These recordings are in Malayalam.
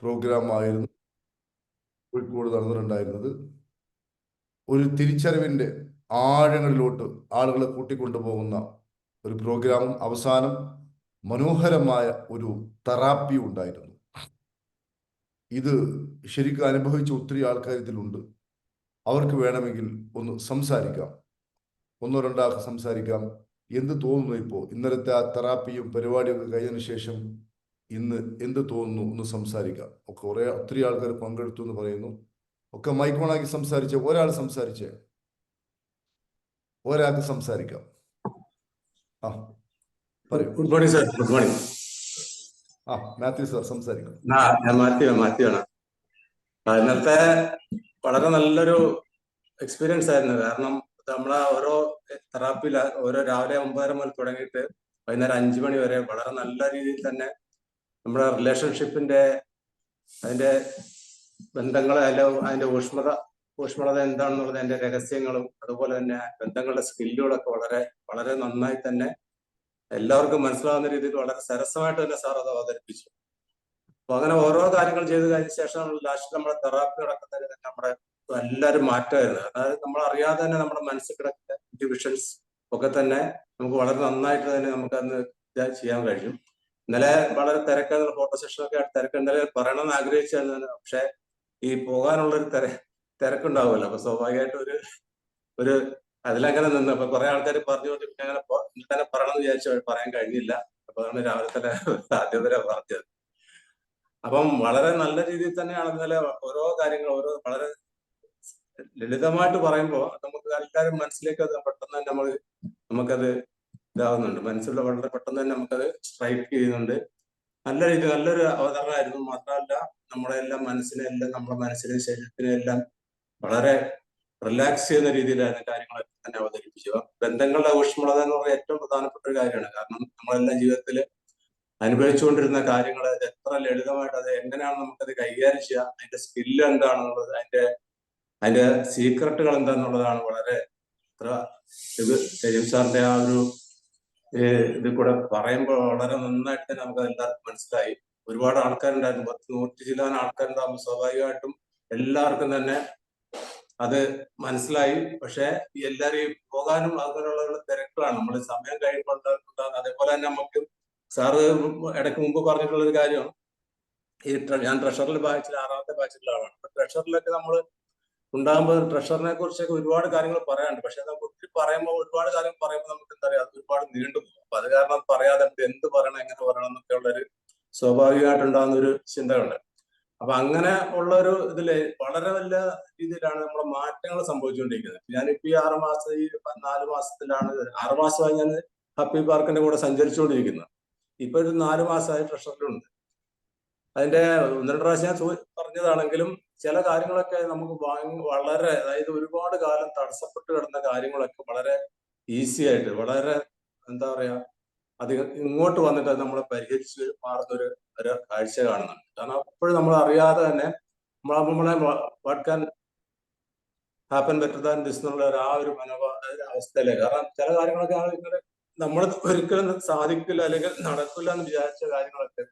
പ്രോഗ്രാം ആയിരുന്നു കോഴിക്കോട് നടന്നിട്ടുണ്ടായിരുന്നത്. ഒരു തിരിച്ചറിവിന്റെ ആഴങ്ങളിലോട്ട് ആളുകളെ കൂട്ടിക്കൊണ്ടുപോകുന്ന ഒരു പ്രോഗ്രാമും അവസാനം മനോഹരമായ ഒരു തെറാപ്പി ഉണ്ടായിരുന്നു. ഇത് ശരിക്കും അനുഭവിച്ച ഒത്തിരി ആൾക്കാർ ഇതിലുണ്ട്. അവർക്ക് വേണമെങ്കിൽ ഒന്ന് സംസാരിക്കാം. ഒന്നോ രണ്ടോ ആൾക്ക് സംസാരിക്കാം. എന്ത് തോന്നുന്നു ഇപ്പോൾ? ഇന്നലത്തെ ആ തെറാപ്പിയും പരിപാടിയും ഒക്കെ കഴിഞ്ഞതിന് ശേഷം ഇന്ന് എന്ത് തോന്നുന്നു ഒന്ന് സംസാരിക്കാം. ഒക്കെ കുറേ ഒത്തിരി ആൾക്കാർ പങ്കെടുത്തു എന്ന് പറയുന്നു. ഒക്കെ മൈക്ക് ഓണാക്കി സംസാരിച്ച ഒരാൾ സംസാരിച്ച. ഒരാൾക്ക് സംസാരിക്കാം. ആ പറയൂ. Good morning sir good morning ആ മാത്യു സാർ സംസാരിക്കും. ഞാൻ മാത്യു മാത്യു ആണ്. ഇന്നത്തെ വളരെ നല്ലൊരു എക്സ്പീരിയൻസ് ആയിരുന്നു. കാരണം നമ്മളെ ഓരോ തെറാപ്പിയിൽ ഓരോ രാവിലെ ഒമ്പതര മുതൽ തുടങ്ങിയിട്ട് വൈകുന്നേരം അഞ്ചു മണി വരെ വളരെ നല്ല രീതിയിൽ തന്നെ നമ്മുടെ റിലേഷൻഷിപ്പിന്റെ അതിന്റെ ബന്ധങ്ങളെ അതിന്റെ അതിന്റെ ഊഷ്മത ഊഷ്മളത എന്താണെന്നുള്ളത് അതിന്റെ രഹസ്യങ്ങളും അതുപോലെ തന്നെ ബന്ധങ്ങളുടെ സ്കില്ലുകളൊക്കെ വളരെ വളരെ നന്നായി തന്നെ എല്ലാവർക്കും മനസ്സിലാവുന്ന രീതിയിൽ വളരെ സരസമായിട്ട് തന്നെ സാർ അത് അവതരിപ്പിച്ചു. അപ്പൊ അങ്ങനെ ഓരോ കാര്യങ്ങൾ ചെയ്ത് കഴിഞ്ഞ ശേഷം ലാസ്റ്റ് നമ്മുടെ തെറാപ്പി തന്നെ നമ്മുടെ എല്ലാവരും മാറ്റമായിരുന്നു അതായത് നമ്മൾ അറിയാതെ തന്നെ നമ്മുടെ മനസ്സിൽ കിടക്കുന്ന ഡിവിഷൻസ് ഒക്കെ തന്നെ നമുക്ക് വളരെ നന്നായിട്ട് തന്നെ നമുക്ക് അന്ന് ചെയ്യാൻ കഴിയും. ഇന്നലെ വളരെ തിരക്കാണ് ഫോട്ടോ ആയിട്ട് തിരക്ക് ഇന്നലെ പറയണമെന്ന് ആഗ്രഹിച്ചായിരുന്നു പക്ഷെ ഈ പോകാനുള്ളൊരു തിര തിരക്കുണ്ടാവുമല്ലോ. അപ്പൊ സ്വാഭാവികമായിട്ട് ഒരു ഒരു അതിലങ്ങനെ നിന്ന്. അപ്പൊ കുറെ ആൾക്കാർ പറഞ്ഞു കൊണ്ട് പിന്നെ അങ്ങനെ തന്നെ പറയണമെന്ന് വിചാരിച്ചു. പറയാൻ കഴിഞ്ഞില്ല. അപ്പൊ അതാണ് രാവിലെ തന്നെ ആദ്യം വരെ പറഞ്ഞത്. അപ്പം വളരെ നല്ല രീതിയിൽ തന്നെയാണ് ഇന്നലെ ഓരോ കാര്യങ്ങൾ ഓരോ വളരെ ലളിതമായിട്ട് പറയുമ്പോൾ നമുക്ക് എല്ലാവരും മനസ്സിലേക്ക് അത് പെട്ടെന്ന് നമ്മൾ നമുക്കത് ഇതാവുന്നുണ്ട്. മനസ്സിലുള്ള വളരെ പെട്ടെന്ന് തന്നെ നമുക്കത് സ്ട്രൈക്ക് ചെയ്യുന്നുണ്ട്. നല്ല രീതി നല്ലൊരു അവതരണമായിരുന്നു. മാത്രമല്ല നമ്മുടെ എല്ലാം മനസ്സിനെ എല്ലാം നമ്മുടെ മനസ്സിനെ ശരീരത്തിനെ എല്ലാം വളരെ റിലാക്സ് ചെയ്യുന്ന രീതിയിലായിരുന്നു കാര്യങ്ങളൊക്കെ തന്നെ അവതരിപ്പിച്ചു ബന്ധങ്ങളുടെ ഊഷ്മളത എന്ന് പറയുന്നത് ഏറ്റവും പ്രധാനപ്പെട്ട ഒരു കാര്യമാണ്. കാരണം നമ്മളെല്ലാം ജീവിതത്തിൽ അനുഭവിച്ചുകൊണ്ടിരുന്ന കാര്യങ്ങൾ എത്ര ലളിതമായിട്ട് അത് എങ്ങനെയാണ് നമുക്കത് കൈകാര്യം ചെയ്യുക അതിന്റെ സ്കില്ല് എന്താണെന്നുള്ളത് അതിന്റെ അതിന്റെ സീക്രട്ടുകൾ എന്താന്നുള്ളതാണ് വളരെ ഇത്ര ഇത് സാറിന്റെ ആ ഒരു ഇത് കൂടെ പറയുമ്പോൾ വളരെ നന്നായിട്ട് തന്നെ നമുക്ക് എല്ലാവർക്കും മനസ്സിലായി. ഒരുപാട് ആൾക്കാരുണ്ടായിരുന്നു. പത്ത് നൂറ്റി ചില്ലാൻ ആൾക്കാരുണ്ടാകുമ്പോൾ സ്വാഭാവികമായിട്ടും എല്ലാവർക്കും തന്നെ അത് മനസ്സിലായി. പക്ഷെ എല്ലാരെയും പോകാനും അതുപോലെയുള്ള തിരക്കുകളാണ്. നമ്മൾ സമയം കഴിയുമ്പോൾ ഉണ്ടാകുന്ന അതേപോലെ തന്നെ നമുക്ക് സാറ് ഇടയ്ക്ക് മുമ്പ് പറഞ്ഞിട്ടുള്ള ഒരു കാര്യമാണ്. ഈ ഞാൻ ട്രഷറിൽ ബാച്ചിൽ ആറാമത്തെ ബാച്ചിലുള്ള ആളാണ്. ട്രഷറിലൊക്കെ നമ്മൾ ഉണ്ടാകുമ്പോൾ ട്രഷറിനെ കുറിച്ചൊക്കെ ഒരുപാട് കാര്യങ്ങൾ പറയാനുണ്ട്. പക്ഷെ നമുക്ക് പറയുമ്പോൾ ഒരുപാട് കാര്യം പറയുമ്പോൾ നമുക്ക് എന്താ പറയാ അത് ഒരുപാട് നീണ്ടു പോകും അപ്പൊ അത് കാരണം പറയാതെ എന്ത് പറയണം എങ്ങനെ പറയണം എന്നൊക്കെ ഉള്ളൊരു സ്വാഭാവികമായിട്ടുണ്ടാകുന്ന ഒരു ചിന്തകളുണ്ട് അപ്പൊ അങ്ങനെ ഉള്ള ഒരു ഇതിൽ വളരെ വലിയ രീതിയിലാണ് നമ്മുടെ മാറ്റങ്ങൾ സംഭവിച്ചുകൊണ്ടിരിക്കുന്നത്. ഞാനിപ്പോ ഈ ആറ് മാസം ഈ നാല് മാസത്തിലാണ് ആറ് മാസമായി ഞാൻ ഹാപ്പി പാർക്കിന്റെ കൂടെ സഞ്ചരിച്ചുകൊണ്ടിരിക്കുന്നത് ഇപ്പൊ ഒരു നാല് മാസമായി ട്രഷറിലുണ്ട്. അതിന്റെ ഒന്ന് രണ്ട് പ്രാവശ്യം ഞാൻ പറഞ്ഞതാണെങ്കിലും ചില കാര്യങ്ങളൊക്കെ നമുക്ക് വളരെ അതായത് ഒരുപാട് കാലം തടസ്സപ്പെട്ട് കിടന്ന കാര്യങ്ങളൊക്കെ വളരെ ഈസി ആയിട്ട് വളരെ എന്താ പറയാ അധികം ഇങ്ങോട്ട് വന്നിട്ട് അത് നമ്മളെ പരിഹരിച്ച് മാറുന്ന ഒരു ഒരു കാഴ്ച കാണുന്നുണ്ട്. കാരണം അപ്പോഴും നമ്മൾ അറിയാതെ തന്നെ നമ്മൾ നമ്മളെ what can happen better this എന്നുള്ള ആ ഒരു മനോഭാവ അവസ്ഥയിലേക്ക് കാരണം ചില കാര്യങ്ങളൊക്കെ ഇങ്ങനെ നമ്മൾ ഒരിക്കലും സാധിക്കില്ല അല്ലെങ്കിൽ നടക്കില്ല എന്ന് വിചാരിച്ച കാര്യങ്ങളൊക്കെ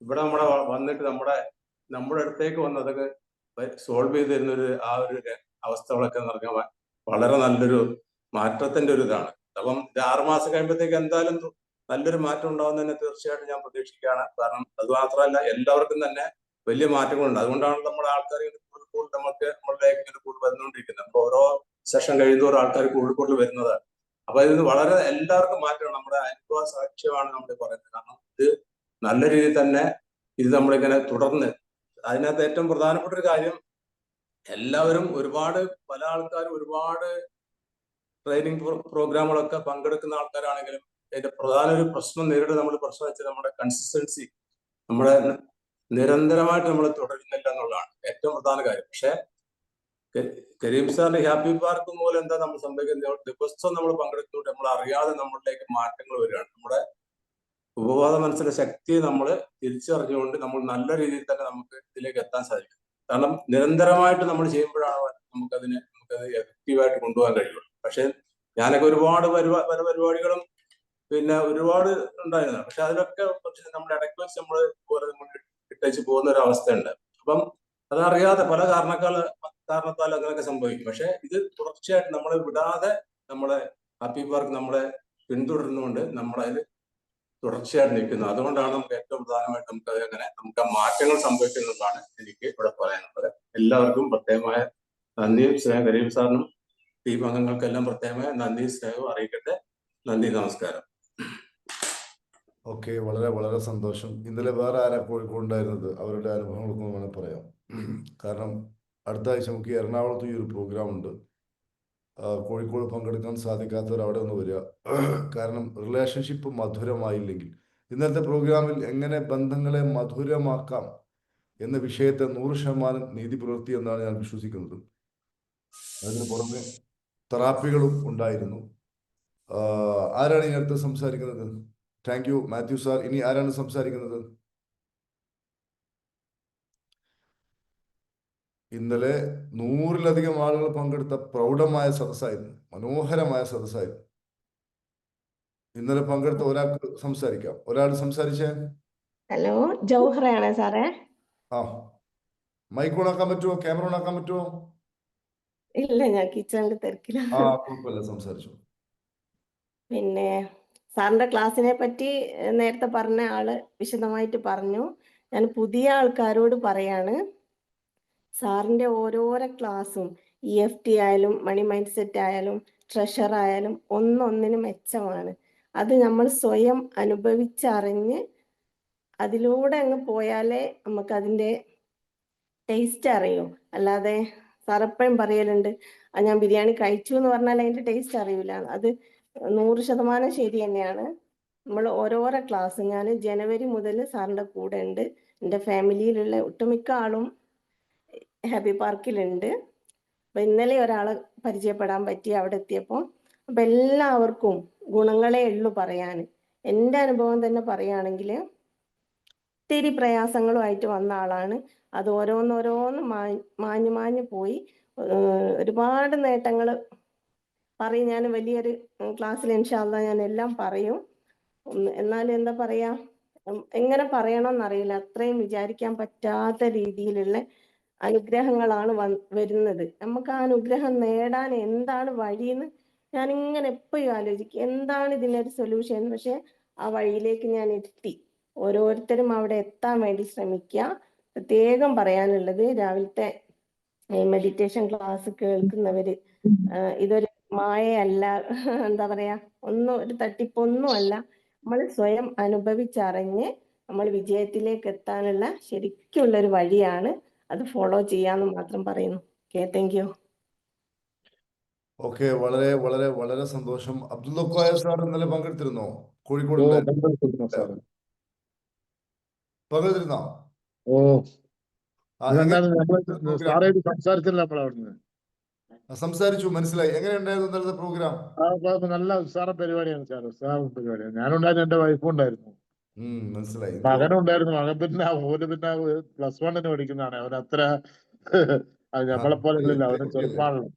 ഇവിടെ നമ്മുടെ വന്നിട്ട് നമ്മുടെ നമ്മുടെ അടുത്തേക്ക് വന്നതൊക്കെ സോൾവ് ചെയ്ത് തരുന്ന ഒരു ആ ഒരു അവസ്ഥകളൊക്കെ എന്ന് പറഞ്ഞാൽ വളരെ നല്ലൊരു മാറ്റത്തിന്റെ ഒരു ഇതാണ്. അപ്പം ഇത് ആറ് മാസം കഴിയുമ്പോഴത്തേക്ക് എന്തായാലും നല്ലൊരു മാറ്റം ഉണ്ടാവും തന്നെ തീർച്ചയായിട്ടും ഞാൻ പ്രതീക്ഷിക്കുകയാണ്. കാരണം അത് മാത്രമല്ല എല്ലാവർക്കും തന്നെ വലിയ മാറ്റങ്ങളുണ്ട്. അതുകൊണ്ടാണ് നമ്മുടെ ആൾക്കാർ കൂടുതൽ കൂടുതൽ നമുക്ക് നമ്മളുടെ ഇങ്ങനെ കൂടുതൽ വന്നുകൊണ്ടിരിക്കുന്നത്. അപ്പൊ ഓരോ സെഷൻ കഴിയുന്നതോറും ആൾക്കാർ കൂടുതൽ കൂടുതൽ വരുന്നത് അപ്പൊ ഇത് വളരെ എല്ലാവർക്കും മാറ്റമാണ്. നമ്മുടെ അനുഭവ സാക്ഷ്യമാണ് നമ്മൾ പറയുന്നത്. കാരണം ഇത് നല്ല രീതിയിൽ തന്നെ ഇത് നമ്മളിങ്ങനെ തുടർന്ന് അതിനകത്ത് ഏറ്റവും പ്രധാനപ്പെട്ട ഒരു കാര്യം എല്ലാവരും ഒരുപാട് പല ആൾക്കാരും ഒരുപാട് ട്രെയിനിങ് പ്രോഗ്രാമുകളൊക്കെ പങ്കെടുക്കുന്ന ആൾക്കാരാണെങ്കിലും അതിന്റെ പ്രധാന ഒരു പ്രശ്നം നേരിട്ട് നമ്മൾ പ്രശ്നം വെച്ചാൽ നമ്മുടെ കൺസിസ്റ്റൻസി നമ്മുടെ നിരന്തരമായിട്ട് നമ്മൾ തുടരുന്നില്ല എന്നുള്ളതാണ് ഏറ്റവും പ്രധാന കാര്യം. പക്ഷെ കരീം സാറിന്റെ ഹാപ്പി പാർക്ക് മൂലം എന്താ നമ്മൾ സംഭവിക്കുന്നത്? ദിവസം നമ്മൾ പങ്കെടുക്കുന്നുണ്ട് നമ്മൾ അറിയാതെ നമ്മളിലേക്ക് മാറ്റങ്ങൾ വരികയാണ്. നമ്മുടെ ഉപബോധ മനസ്സിലെ ശക്തി നമ്മൾ തിരിച്ചറിഞ്ഞുകൊണ്ട് നമ്മൾ നല്ല രീതിയിൽ തന്നെ നമുക്ക് ഇതിലേക്ക് എത്താൻ സാധിക്കും. കാരണം നിരന്തരമായിട്ട് നമ്മൾ ചെയ്യുമ്പോഴാണ് നമുക്കതിനെ നമുക്കത് എഫക്റ്റീവായിട്ട് കൊണ്ടുപോകാൻ കഴിയുള്ളൂ. പക്ഷെ ഞാനൊക്കെ ഒരുപാട് പല പരിപാടികളും പിന്നെ ഒരുപാട് ഉണ്ടായിരുന്നു. പക്ഷെ അതിലൊക്കെ കുറച്ച് നമ്മുടെ ഇടയ്ക്ക് വെച്ച് നമ്മൾ പോലെ നമ്മൾ ഇട്ടേച്ച് പോകുന്ന ഒരു അവസ്ഥയുണ്ട്. അപ്പം അതറിയാതെ പല കാരണക്കാൾ കാരണത്താൽ അങ്ങനെയൊക്കെ സംഭവിക്കും. പക്ഷെ ഇത് തുടർച്ചയായിട്ട് നമ്മളെ വിടാതെ നമ്മളെ ഹാപ്പി പാർക്ക് നമ്മളെ പിന്തുടരുന്നുകൊണ്ട് നമ്മളതിൽ തുടർച്ചയായിട്ട് നിൽക്കുന്നത്. അതുകൊണ്ടാണ് നമുക്ക് ഏറ്റവും പ്രധാനമായിട്ട് നമുക്ക് അങ്ങനെ നമുക്ക് മാറ്റങ്ങൾ സംഭവിക്കുന്നതാണ് എനിക്ക് ഇവിടെ പറയാനുള്ളത്. എല്ലാവർക്കും പ്രത്യേകമായ നന്ദിയും സ്നേഹം. കരീം സാറിനും ടീം അംഗങ്ങൾക്കെല്ലാം പ്രത്യേകമായ നന്ദി സ്നേഹവും അറിയിക്കട്ടെ. നന്ദി നമസ്കാരം. ഓക്കെ വളരെ വളരെ സന്തോഷം. ഇന്നലെ വേറെ ആരാ കോഴിക്കോട് ഉണ്ടായിരുന്നത് അവരുടെ അനുഭവങ്ങളൊക്കെ വേണമെങ്കിൽ പറയാം. കാരണം അടുത്ത ആഴ്ച നമുക്ക് എറണാകുളത്ത് ഈ ഒരു പ്രോഗ്രാം ഉണ്ട്. കോഴിക്കോട് പങ്കെടുക്കാൻ സാധിക്കാത്തവർ അവിടെ ഒന്ന് വരിക. കാരണം റിലേഷൻഷിപ്പ് മധുരമായില്ലെങ്കിൽ ഇന്നത്തെ പ്രോഗ്രാമിൽ എങ്ങനെ ബന്ധങ്ങളെ മധുരമാക്കാം എന്ന വിഷയത്തെ നൂറ് ശതമാനം നീതി പുലർത്തി എന്നാണ് ഞാൻ വിശ്വസിക്കുന്നത്. അതിന് പുറമെ തെറാപ്പികളും ഉണ്ടായിരുന്നു. ആരാണ് ഇനി അടുത്ത് സംസാരിക്കുന്നത്? താങ്ക് യു മാത്യു സാർ ഇനി ആരാണ് സംസാരിക്കുന്നത്? ഇന്നലെ നൂറിലധികം ആളുകൾ പങ്കെടുത്ത പ്രൗഢമായ സദസ്സായിരുന്നു. മനോഹരമായ സദസ്സായിരുന്നു. ഇന്നലെ പങ്കെടുത്ത ഒരാൾക്ക് സംസാരിക്കാം. ഒരാൾ സംസാരിച്ചേ? ഹലോ ജൗഹറയാണേ സാറേ. ആ. മൈക്ക് ഓണാക്കാൻ പറ്റുമോ ക്യാമറ ഓണാക്കാൻ പറ്റുമോ ഇല്ല ഞാൻ കിച്ചണിൽ ആ കുഴപ്പമില്ല. സംസാരിച്ചു. പിന്നെ സാറിന്റെ ക്ലാസ്സിനെ പറ്റി നേരത്തെ പറഞ്ഞ ആൾ വിശദമായിട്ട് പറഞ്ഞു. ഞാൻ പുതിയ ആൾക്കാരോട് പറയാണ്. സാറിന്റെ ഓരോരോ ക്ലാസ്സും ഇ എഫ് ടി ആയാലും മണി മൈൻഡ് സെറ്റ് ആയാലും ട്രഷർ ആയാലും ഒന്നൊന്നിന് മെച്ചമാണ്. അത് നമ്മൾ സ്വയം അനുഭവിച്ചറിഞ്ഞ് അതിലൂടെ അങ്ങ് പോയാലേ നമുക്ക് അതിന്റെ ടേസ്റ്റ് അറിയൂ. അല്ലാതെ സാറെപ്പോഴും പറയലുണ്ട് ഞാൻ ബിരിയാണി കഴിച്ചു എന്ന് പറഞ്ഞാൽ അതിന്റെ ടേസ്റ്റ് അറിയില്ല അത് നൂറ് ശതമാനം ശരി തന്നെയാണ്. നമ്മൾ ഓരോരോ ക്ലാസ് ഞാൻ ജനുവരി മുതൽ സാറിന്റെ കൂടെ ഉണ്ട് എന്റെ ഫാമിലിയിലുള്ള ഒട്ടുമിക്ക ആളും ഹാപ്പി പാർക്കിലുണ്ട്. അപ്പൊ ഇന്നലെ ഒരാളെ പരിചയപ്പെടാൻ പറ്റി അവിടെ എത്തിയപ്പോൾ അപ്പൊ എല്ലാവർക്കും ഗുണങ്ങളെ ഉള്ളൂ പറയാൻ എന്റെ അനുഭവം തന്നെ പറയുകയാണെങ്കിൽ ഒത്തിരി പ്രയാസങ്ങളുമായിട്ട് വന്ന ആളാണ്. അത് ഓരോന്നോരോന്ന് മാഞ്ഞു മാഞ്ഞു പോയി. ഒരുപാട് നേട്ടങ്ങൾ പറയും. ഞാൻ വലിയൊരു ക്ലാസ്സിൽ ഇൻഷാല്ല ഞാൻ എല്ലാം പറയും. എന്നാലും എന്താ പറയാ? എങ്ങനെ പറയണമെന്നറിയില്ല അത്രയും വിചാരിക്കാൻ പറ്റാത്ത രീതിയിലുള്ള അനുഗ്രഹങ്ങളാണ് വന്ന് വരുന്നത്. നമുക്ക് ആ അനുഗ്രഹം നേടാൻ എന്താണ് വഴിയെന്ന് ഞാൻ ഇങ്ങനെ എപ്പോഴും ആലോചിക്കും. എന്താണ് ഇതിനൊരു സൊല്യൂഷൻ പക്ഷെ ആ വഴിയിലേക്ക് ഞാൻ എത്തി. ഓരോരുത്തരും അവിടെ എത്താൻ വേണ്ടി ശ്രമിക്കുക. പ്രത്യേകം പറയാനുള്ളത് രാവിലത്തെ മെഡിറ്റേഷൻ ക്ലാസ് കേൾക്കുന്നവര് ഇതൊരു മായയല്ല. എന്താ പറയാ ഒന്നും ഒരു തട്ടിപ്പൊന്നും അല്ല നമ്മൾ സ്വയം അനുഭവിച്ചറിഞ്ഞ് നമ്മൾ വിജയത്തിലേക്ക് എത്താനുള്ള ശരിക്കുള്ള ഒരു വഴിയാണ് അത് ഫോളോ ചെയ്യാന്ന് മാത്രം പറയുന്നു. ഓക്കെ താങ്ക് യു ഓക്കെ വളരെ വളരെ വളരെ സന്തോഷം. അബ്ദുൽ കോയ സാർ ഇന്നലെ പങ്കെടുത്തിരുന്നോ? കോഴിക്കോട് ഉണ്ടായിരുന്നു. പങ്കെടുത്തിരുന്നു പങ്കെടുത്തിരുന്നോ? ഓ. എങ്ങനെ- സംസാരിച്ചു മനസ്സിലായി. എങ്ങനെയുണ്ടായിരുന്നു ഇന്നലത്തെ പ്രോഗ്രാം ആ നല്ല ഉത്സാഹ പരിപാടിയാണ് സാർ ഉത്സാഹ പരിപാടിയാണ്. ഞാനുണ്ടായിരുന്നു എന്റെ വൈഫും ഉണ്ടായിരുന്നു. മനസ്സിലായി. മകനുണ്ടായിരുന്നു. മകൻ പിന്നെ ഓന് പിന്നെ പ്ലസ് വണ്ണിന് പഠിക്കുന്നതാണ്. അവൻ അത്ര അത് നമ്മളെ പോലെ ഇല്ലല്ലോ അവന് ചെറുപ്പാണല്ലോ.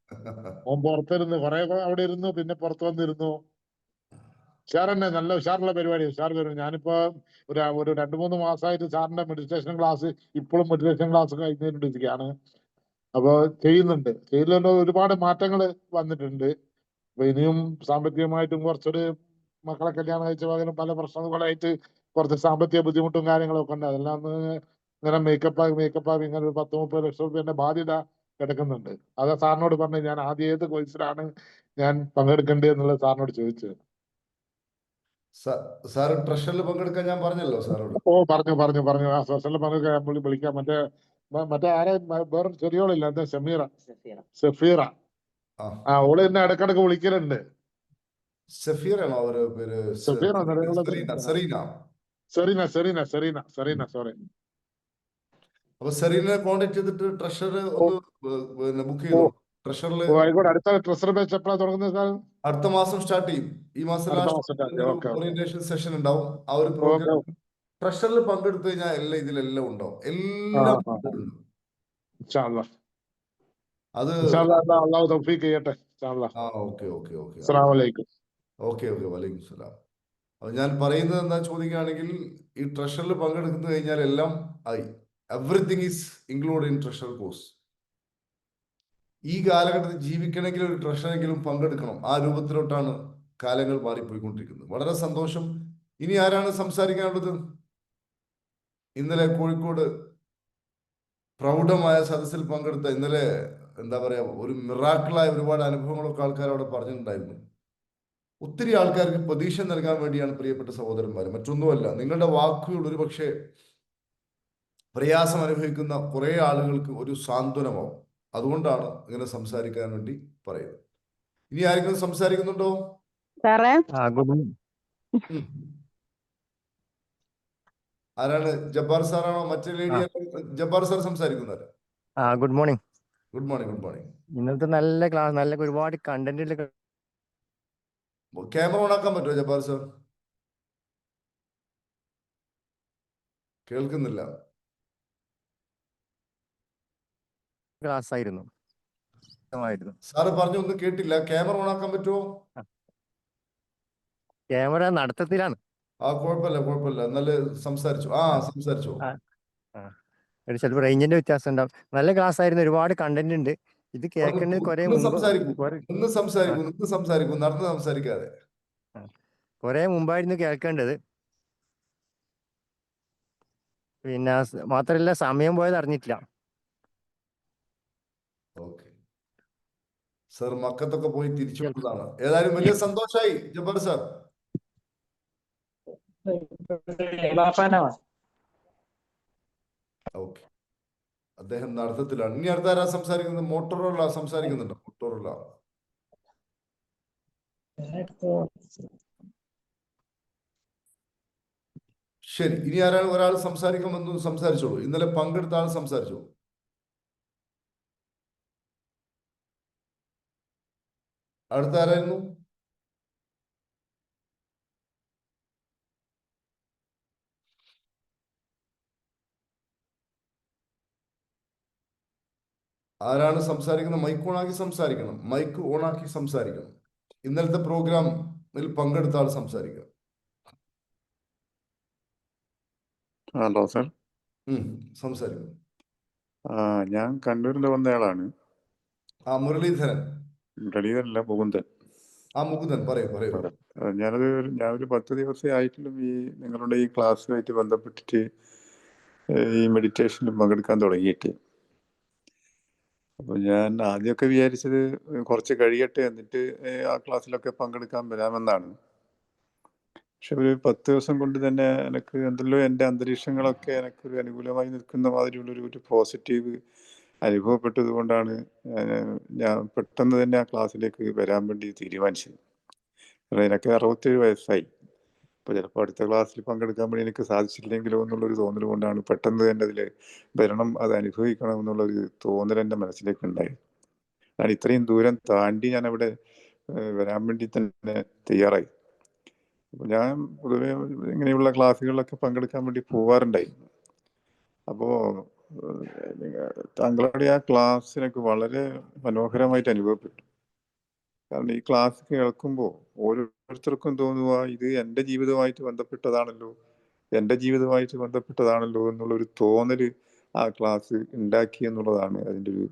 അവൻ പുറത്തിരുന്നു കുറെ അവിടെ ഇരുന്നു പിന്നെ പുറത്ത് വന്നിരുന്നു. ഉഷാർ നല്ല ഉഷാറുള്ള പരിപാടി ഉഷാർ പരിപാടി. ഞാനിപ്പോ ഒരു ഒരു രണ്ടു മൂന്ന് മാസമായിട്ട് സാറിന്റെ മെഡിറ്റേഷൻ ക്ലാസ് ഇപ്പോഴും മെഡിറ്റേഷൻ ക്ലാസ് കഴിഞ്ഞുകൊണ്ടിരിക്കുകയാണ് അപ്പൊ ചെയ്യുന്നുണ്ട്. ചെയ്യുന്നുണ്ട് ഒരുപാട് മാറ്റങ്ങൾ വന്നിട്ടുണ്ട്. അപ്പൊ ഇനിയും സാമ്പത്തികമായിട്ടും കുറച്ചൊരു മക്കളെ കല്യാണം കഴിച്ച പകരം പല പ്രശ്നങ്ങളായിട്ട് കുറച്ച് സാമ്പത്തിക ബുദ്ധിമുട്ടും കാര്യങ്ങളൊക്കെ ഉണ്ട്. അതെല്ലാം ഇങ്ങനെ മേക്കപ്പ് ആയി മേക്കപ്പ് ആയി ഇങ്ങനെ ഒരു പത്ത് മുപ്പത് ലക്ഷം രൂപയുടെ ബാധ്യത കിടക്കുന്നുണ്ട്. അത് സാറിനോട് പറഞ്ഞു ഞാൻ ആദ്യം ഏത് കോഴ്സിലാണ് ഞാൻ പങ്കെടുക്കേണ്ടത് എന്നുള്ളത് സാറിനോട് ചോദിച്ചത് സാർ ട്രഷറിൽ പങ്കെടുക്കാൻ ഞാൻ പറഞ്ഞല്ലോ സാറോട്. ഓ പറഞ്ഞു പറഞ്ഞു പറഞ്ഞു. ആ ട്രഷറിൽ പങ്കെടുക്കാൻ ഞാൻ വിളിക്കാം. മറ്റേ മറ്റേ ആരെ വേറെ ചെറിയോളില്ല? എന്താ ഷമീറ? സഫീറ ആ. ഓൾ എന്നെ ഇടക്കിടക്ക് വിളിക്കലുണ്ട്. സഫീറാണോ അവർ പേര്? Safeera Serena. Serena Serena Serena sorry അപ്പൊ സെറീനെ കോണ്ടാക്ട് ചെയ്തിട്ട് ട്രഷർ ഒന്ന് ബുക്ക് ചെയ്തു? ട്രഷറിൽ ആയിക്കോട്ടെ. അടുത്ത ട്രഷർ ബാച്ച് എപ്പോഴാണ് തുടങ്ങുന്നത് സാർ? അടുത്ത മാസം സ്റ്റാർട്ട് ചെയ്യും. ഈ മാസം. ഓറിയന്റേഷൻ സെഷൻ ഉണ്ടാവും. ആ ഒരു പ്രോഗ്രാം ട്രഷറിൽ പങ്കെടുത്തു കഴിഞ്ഞാൽ എല്ലാം ഇതിലെല്ലാം ഉണ്ടാവും. എല്ലാം അത് അള്ളാഹു തൗഫീഖ് ചെയ്യട്ടെ. ഓക്കെ അസ്സലാമു അലൈക്കും. Okay okay. വലൈക്കും സലാം അപ്പോൾ ഞാൻ പറയുന്നത് എന്താ ചോദിക്കുകയാണെങ്കിൽ ഈ ട്രഷറിൽ പങ്കെടുക്കുന്നു കഴിഞ്ഞാൽ എല്ലാം ആയി. Everything is include in treasure course ഈ കാലഘട്ടത്തിൽ ജീവിക്കണമെങ്കിൽ ഒരു ട്രഷറെങ്കിലും പങ്കെടുക്കണം. ആ രൂപത്തിലോട്ടാണ് കാലങ്ങൾ മാറിപ്പോയിക്കൊണ്ടിരിക്കുന്നത്. വളരെ സന്തോഷം. ഇനി ആരാണ് സംസാരിക്കാനുള്ളത്? ഇന്നലെ കോഴിക്കോട് പ്രൗഢമായ സദസ്സിൽ പങ്കെടുത്ത ഇന്നലെ എന്താ പറയാ ഒരു മിറാക്കിളായ ഒരുപാട് അനുഭവങ്ങളൊക്കെ ആൾക്കാർ അവിടെ പറഞ്ഞിട്ടുണ്ടായിരുന്നു. ഒത്തിരി ആൾക്കാർക്ക് പ്രതീക്ഷ നൽകാൻ വേണ്ടിയാണ് പ്രിയപ്പെട്ട സഹോദരന്മാർ മറ്റൊന്നുമല്ല നിങ്ങളുടെ വാക്കുകൾ ഒരുപക്ഷെ പ്രയാസം അനുഭവിക്കുന്ന കുറെ ആളുകൾക്ക് ഒരു സാന്ത്വനമാവും. അതുകൊണ്ടാണ് ഇങ്ങനെ സംസാരിക്കാൻ വേണ്ടി പറയുന്നത്. ഇനി ആരെങ്കിലും സംസാരിക്കുന്നുണ്ടോ. ആരാണ്? ജബ്ബാർ സാറാണോ? മറ്റേ ലേഡി ജബ്ബാർ സാർ സംസാരിക്കുന്നത് good morning. Good morning good morning. ഇന്നത്തെ നല്ല ക്ലാസ് നല്ല ഒരുപാട് കണ്ടന്റ് ക്യാമറ ഓൺ ആക്കാൻ പറ്റുമോ ജബ്ബാർ സാർ? കേൾക്കുന്നില്ല. ആയിരുന്നു. സാറ് പറഞ്ഞു ഒന്നും കേട്ടില്ല. ക്യാമറ ഓൺ ആക്കാൻ പറ്റുമോ? ക്യാമറ നടത്തത്തിലാണ്. ആ കുഴപ്പമില്ല കുഴപ്പമില്ല. നല്ല സംസാരിച്ചു. ആ സംസാരിച്ചു. ചിലപ്പോൾ റേഞ്ചിന്റെ വ്യത്യാസം ഉണ്ടാവും. നല്ല ക്ലാസ് ആയിരുന്നു ഒരുപാട് കണ്ടന്റ് ഉണ്ട്. ഇത് കേൾക്കുന്നത് കുറെ ഒന്ന് സംസാരിക്കൂ. സംസാരിക്കൂ നടന്ന് സംസാരിക്കാതെ. കൊറേ മുമ്പായിരുന്നു കേൾക്കേണ്ടത്. പിന്നെ മാത്രല്ല സമയം പോയത് അറിഞ്ഞിട്ടില്ല. സർ സാർ മക്കത്തൊക്കെ പോയി തിരിച്ചു വന്നതാണ്. ഏതായാലും വലിയ സന്തോഷായി. ജബ്ബാർ സാർ. ഓക്കെ. അദ്ദേഹം നടത്തത്തിലാണ് ഇനി അടുത്ത ആരാ സംസാരിക്കുന്നത്? മോട്ടോറോള സംസാരിക്കുന്നുണ്ട്? മോട്ടോറോള. ശരി ഇനി ആരാണ് ഒരാൾ സംസാരിക്കുമെന്ന് സംസാരിച്ചോളൂ. ഇന്നലെ പങ്കെടുത്ത ആൾ സംസാരിച്ചോളൂ അടുത്ത ആരായിരുന്നു? ആരാണ് സംസാരിക്കുന്നത്? മൈക്ക് ഓണാക്കി സംസാരിക്കണം. മൈക്ക് ഓണാക്കി സംസാരിക്കണം. ഇന്നലത്തെ പ്രോഗ്രാമിൽ പങ്കെടുത്ത ആൾ സംസാരിക്കണം ഹലോ സർ ഉം, സംസാരിക്കണം ഞാൻ കണ്ണൂരിൽ വന്നയാളാണ് ആ മുരളീധരൻ. മുരളീധരല്ല മുകുന്ദൻ. ആ മുകുന്ദൻ. പറയൂ പറയൂ. ഞാനത് ഒരു- ഞാനൊരു പത്ത് ദിവസമേ ആയിട്ടും ഈ നിങ്ങളുടെ ഈ ക്ലാസ്സുമായിട്ട് ബന്ധപ്പെട്ടിട്ട് ഈ മെഡിറ്റേഷനിൽ പങ്കെടുക്കാൻ തുടങ്ങിയിട്ട്. അപ്പോൾ ഞാൻ ആദ്യമൊക്കെ വിചാരിച്ചത് കുറച്ച് കഴിയട്ടെ എന്നിട്ട് ആ ക്ലാസ്സിലൊക്കെ പങ്കെടുക്കാൻ വരാമെന്നാണ്. പക്ഷെ ഒരു പത്ത് ദിവസം കൊണ്ട് തന്നെ എനിക്ക് എന്തെല്ലോ എന്റെ അന്തരീക്ഷങ്ങളൊക്കെ എനിക്ക് ഒരു അനുകൂലമായി നിൽക്കുന്ന മാതിരിയുള്ളൊരു ഒരു പോസിറ്റീവ് അനുഭവപ്പെട്ടത് കൊണ്ടാണ് ഞാൻ പെട്ടെന്ന് തന്നെ ആ ക്ലാസ്സിലേക്ക് വരാൻ വേണ്ടി തീരുമാനിച്ചത്. കാരണം എനിക്ക് അറുപത്തേഴ് വയസ്സായി. അപ്പോൾ ചിലപ്പോൾ അടുത്ത ക്ലാസ്സിൽ പങ്കെടുക്കാൻ വേണ്ടി എനിക്ക് സാധിച്ചില്ലെങ്കിലോ എന്നുള്ളൊരു തോന്നൽ കൊണ്ടാണ് പെട്ടെന്ന് തന്നെ അതിൽ വരണം അത് അനുഭവിക്കണം എന്നുള്ളൊരു തോന്നൽ എന്റെ മനസ്സിലേക്ക് ഉണ്ടായി. ഞാൻ ഇത്രയും ദൂരം താണ്ടി ഞാൻ അവിടെ വരാൻ വേണ്ടി തന്നെ തയ്യാറായി. അപ്പോൾ ഞാൻ പൊതുവെ ഇങ്ങനെയുള്ള ക്ലാസ്സുകളിലൊക്കെ പങ്കെടുക്കാൻ വേണ്ടി പോവാറുണ്ടായി. അപ്പോൾ താങ്കളുടെ ആ ക്ലാസ്സിനൊക്കെ വളരെ മനോഹരമായിട്ട് അനുഭവപ്പെട്ടു. കാരണം ഈ ക്ലാസ് കേൾക്കുമ്പോൾ ഓരോരുത്തർക്കും തോന്നുക ഇത് എന്റെ ജീവിതവുമായിട്ട് ബന്ധപ്പെട്ടതാണല്ലോ എന്റെ ജീവിതവുമായിട്ട് ബന്ധപ്പെട്ടതാണല്ലോ എന്നുള്ളൊരു തോന്നൽ ആ ക്ലാസ് ഉണ്ടാക്കി എന്നുള്ളതാണ് അതിന്റെ ഒരു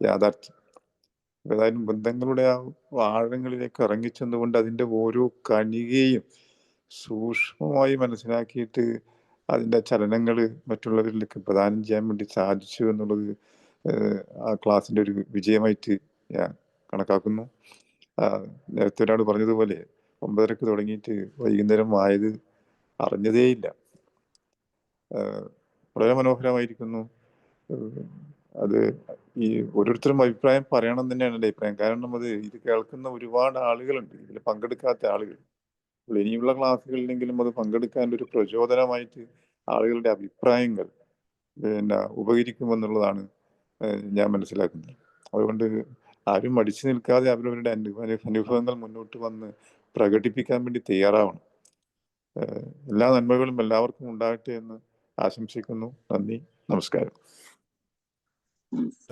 യാഥാർത്ഥ്യം. ഏതായാലും ബന്ധങ്ങളുടെ ആ ആഴങ്ങളിലേക്ക് ഇറങ്ങിച്ചെന്നുകൊണ്ട് അതിന്റെ ഓരോ കണികയും സൂക്ഷ്മമായി മനസ്സിലാക്കിയിട്ട് അതിന്റെ ചലനങ്ങൾ മറ്റുള്ളവരിലേക്ക് പ്രദാനം ചെയ്യാൻ വേണ്ടി സാധിച്ചു എന്നുള്ളത് ആ ക്ലാസ്സിന്റെ ഒരു വിജയമായിട്ട് ഞാൻ കണക്കാക്കുന്നു. നേരത്തെ ഒരാൾ പറഞ്ഞതുപോലെ ഒമ്പതരക്ക് തുടങ്ങിയിട്ട് വൈകുന്നേരം ആയത് അറിഞ്ഞതേയില്ല. വളരെ മനോഹരമായിരിക്കുന്നു. അത് ഈ ഓരോരുത്തരും അഭിപ്രായം പറയണം തന്നെയാണ് എന്റെ അഭിപ്രായം. കാരണം അത് ഇത് കേൾക്കുന്ന ഒരുപാട് ആളുകളുണ്ട്. ഇതിൽ പങ്കെടുക്കാത്ത ആളുകൾ. ഇനിയുള്ള ക്ലാസ്സുകളിലെങ്കിലും അത് പങ്കെടുക്കാൻ ഒരു പ്രചോദനമായിട്ട് ആളുകളുടെ അഭിപ്രായങ്ങൾ പിന്നെ ഉപകരിക്കുമെന്നുള്ളതാണ് ഞാൻ മനസ്സിലാക്കുന്നത്. അതുകൊണ്ട് ആരും മടിച്ചു നിൽക്കാതെ അവരവരുടെ അനുഭവ അനുഭവങ്ങൾ മുന്നോട്ട് വന്ന് പ്രകടിപ്പിക്കാൻ വേണ്ടി തയ്യാറാവണം. എല്ലാ നന്മകളും എല്ലാവർക്കും ഉണ്ടാകട്ടെ എന്ന് ആശംസിക്കുന്നു. നന്ദി. നമസ്കാരം.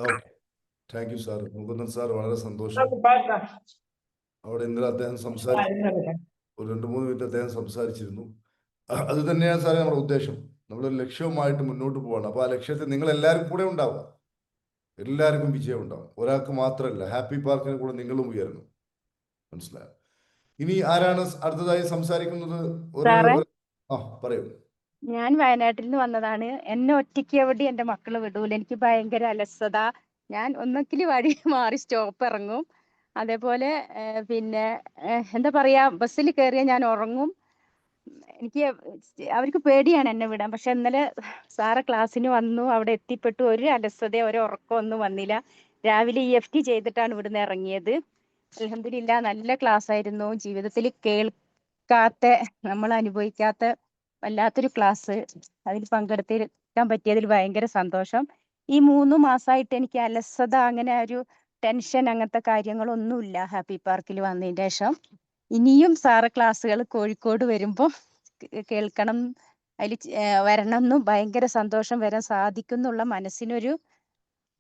Okay. Thank you sir. Mukundan sir വളരെ സന്തോഷം. അവിടെ ഇന്നലെ അദ്ദേഹം സംസാരിച്ചു ഒരു രണ്ട് മൂന്ന് മിനിറ്റ് അദ്ദേഹം സംസാരിച്ചിരുന്നു. അത് തന്നെയാണ് സാറേ നമ്മുടെ ഉദ്ദേശം. നമ്മളൊരു ലക്ഷ്യവുമായിട്ട് മുന്നോട്ട് പോവാണ്. അപ്പോൾ ആ ലക്ഷ്യത്തിൽ നിങ്ങൾ എല്ലാവരും കൂടെ ഉണ്ടാവുക എല്ലാവർക്കും വിജയം ഉണ്ടാവും ഒരാൾക്ക് മാത്രമല്ല ഹാപ്പി പാർക്കിന് കൂടെ നിങ്ങളും ഉയരണം. മനസ്സിലായോ? ഇനി ആരാണ് അടുത്തതായി സംസാരിക്കുന്നത്? ഒരു സാറേ? ആ പറയൂ. ഞാൻ വയനാട്ടിൽ നിന്ന് വന്നതാണ്. എന്നെ ഒറ്റയ്ക്ക് എവിടെ എന്റെ മക്കൾ വിടൂല. എനിക്ക് ഭയങ്കര അലസത. ഞാൻ ഒന്നെങ്കിൽ വഴി മാറി സ്റ്റോപ്പ് ഇറങ്ങും. അതേപോലെ ഏഹ്, പിന്നെ ഏഹ്, എന്താ പറയാ ബസ്സിൽ കയറിയാൽ ഞാൻ ഉറങ്ങും. എനിക്ക് അവർക്ക് പേടിയാണ് എന്നെ വിടാൻ. പക്ഷെ ഇന്നലെ സാറ് ക്ലാസ്സിന് വന്നു. അവിടെ എത്തിപ്പെട്ടു. ഒരു അലസതയോ ഒരു ഉറക്കമൊന്നും വന്നില്ല. രാവിലെ ഇ എഫ് ടി ചെയ്തിട്ടാണ് ഇവിടുന്ന് ഇറങ്ങിയത്. അൽഹംദുലില്ലാ നല്ല ക്ലാസ് ആയിരുന്നു ജീവിതത്തിൽ കേൾക്കാത്ത നമ്മൾ അനുഭവിക്കാത്ത വല്ലാത്തൊരു ക്ലാസ് അതിൽ പങ്കെടുത്തിരിക്കാൻ പറ്റിയതിൽ ഭയങ്കര സന്തോഷം. ഈ മൂന്ന് മാസമായിട്ട് എനിക്ക് അലസത അങ്ങനെ ഒരു ടെൻഷൻ അങ്ങനത്തെ കാര്യങ്ങളൊന്നുമില്ല. ഹാപ്പി പാർക്കിൽ വന്നതിന് ശേഷം. ഇനിയും സാറ് ക്ലാസ്സുകൾ കോഴിക്കോട് വരുമ്പോൾ കേൾക്കണം അതിൽ വരണം എന്നും ഭയങ്കര സന്തോഷം വരാൻ സാധിക്കും എന്നുള്ള മനസ്സിനൊരു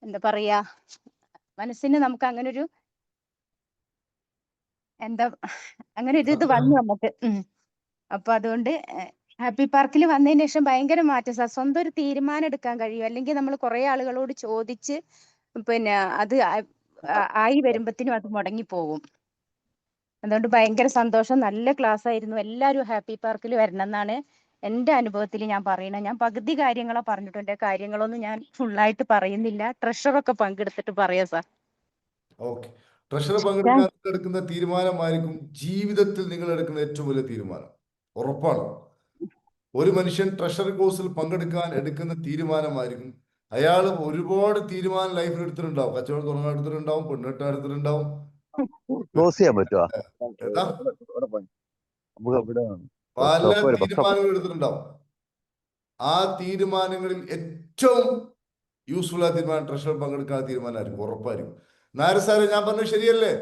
എന്താ പറയാ മനസ്സിന് നമുക്ക് അങ്ങനെ ഒരു എന്താ അങ്ങനെ ഒരു ഇത് വന്നു നമുക്ക്. അപ്പൊ അതുകൊണ്ട് ഹാപ്പി പാർക്കിൽ വന്നതിന് ശേഷം ഭയങ്കര മാറ്റം. സാർ സ്വന്തം ഒരു തീരുമാനം എടുക്കാൻ കഴിയും. അല്ലെങ്കിൽ നമ്മൾ കുറെ ആളുകളോട് ചോദിച്ച് പിന്നെ അത് ആയി വരുമ്പത്തിനും അത് മുടങ്ങി പോകും അതുകൊണ്ട് ഭയങ്കര സന്തോഷം. നല്ല ക്ലാസ് ആയിരുന്നു എല്ലാവരും ഹാപ്പി പാർക്കിൽ വരണം എന്നാണ് എന്റെ അനുഭവത്തിൽ ഞാൻ പറയുന്നത്. ഞാൻ പകുതി കാര്യങ്ങളോ പറഞ്ഞിട്ടുണ്ട് കാര്യങ്ങളൊന്നും ഞാൻ ഫുള്ളായിട്ട് പറയുന്നില്ല. ട്രഷറൊക്കെ പങ്കെടുത്തിട്ട് പറയാം സാർ. ഓക്കെ. ട്രഷർ പങ്കെടുക്കാൻ എടുക്കുന്ന തീരുമാനമായിരിക്കും ജീവിതത്തിൽ നിങ്ങൾ എടുക്കുന്ന ഏറ്റവും വലിയ തീരുമാനം. ഉറപ്പാണ്. ഒരു മനുഷ്യൻ ട്രഷർ കോഴ്സിൽ പങ്കെടുക്കാൻ എടുക്കുന്ന തീരുമാനമായിരിക്കും. അയാൾ ഒരുപാട് തീരുമാനം ലൈഫിൽ എടുത്തിട്ടുണ്ടാവും. കച്ചവടം തുടങ്ങാൻ എടുത്തിട്ടുണ്ടാവും പെണ്ണിട്ടാൻ എടുത്തിട്ടുണ്ടാവും. ക്ലോസ് ചെയ്യാൻ പറ്റുമോ പല തീരുമാനങ്ങൾ എടുത്തിട്ടുണ്ടാവും. ആ തീരുമാനങ്ങളിൽ ഏറ്റവും യൂസ്ഫുൾ ആയ തീരുമാനം ട്രഷർ പങ്കെടുക്കാൻ തീരുമാനമായിരിക്കും. ഉറപ്പായിരിക്കും. സാറേ ഞാൻ പറഞ്ഞത് ശരിയല്ലേ?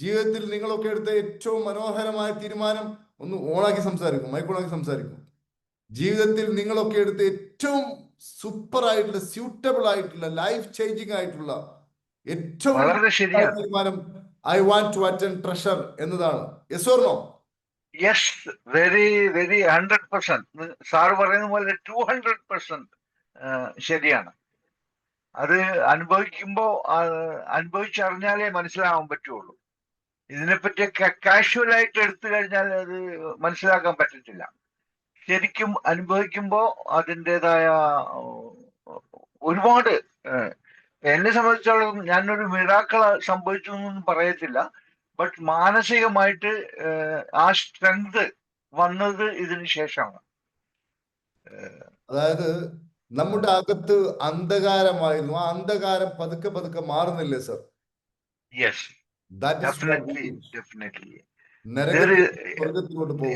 ജീവിതത്തിൽ നിങ്ങളൊക്കെ എടുത്ത ഏറ്റവും മനോഹരമായ തീരുമാനം ഒന്ന് ഓണാക്കി സംസാരിക്കും മൈക്കോണാക്കി സംസാരിക്കും. ജീവിതത്തിൽ നിങ്ങളൊക്കെ എടുത്ത ഏറ്റവും സൂപ്പർ ആയിട്ടുള്ള സ്യൂട്ടബിൾ ആയിട്ടുള്ള ലൈഫ് ചേഞ്ചിങ് ആയിട്ടുള്ള ഏറ്റവും തീരുമാനം I want to attend treasure എന്നതാണ്. Yes or no yes very very hundred percent sir പറയുന്ന പോലെ ടു ഹൺഡ്രഡ് പെർസെന്റ് ശരിയാണ്. അത് അനുഭവിക്കുമ്പോ അനുഭവിച്ചറിഞ്ഞാലേ മനസ്സിലാവാൻ പറ്റുള്ളൂ. ഇതിനെപ്പറ്റി കാഷ്വൽ ആയിട്ട് എടുത്തു കഴിഞ്ഞാൽ അത് മനസ്സിലാക്കാൻ പറ്റത്തില്ല. ശരിക്കും അനുഭവിക്കുമ്പോ അതിന്റെതായ ഒരുപാട് എന്നെ സംബന്ധിച്ചോളം ഞാനൊരു മിറാക്കൾ സംഭവിച്ചു എന്നൊന്നും പറയത്തില്ല. ബട്ട് മാനസികമായിട്ട് ആ സ്ട്രെങ്ത് വന്നത് ഇതിന് ശേഷമാണ്. അതായത് നമ്മുടെ അകത്ത് അന്ധകാരമായിരുന്നു. ആ അന്ധകാരം പതുക്കെ പതുക്കെ മാറുന്നില്ലേ സർ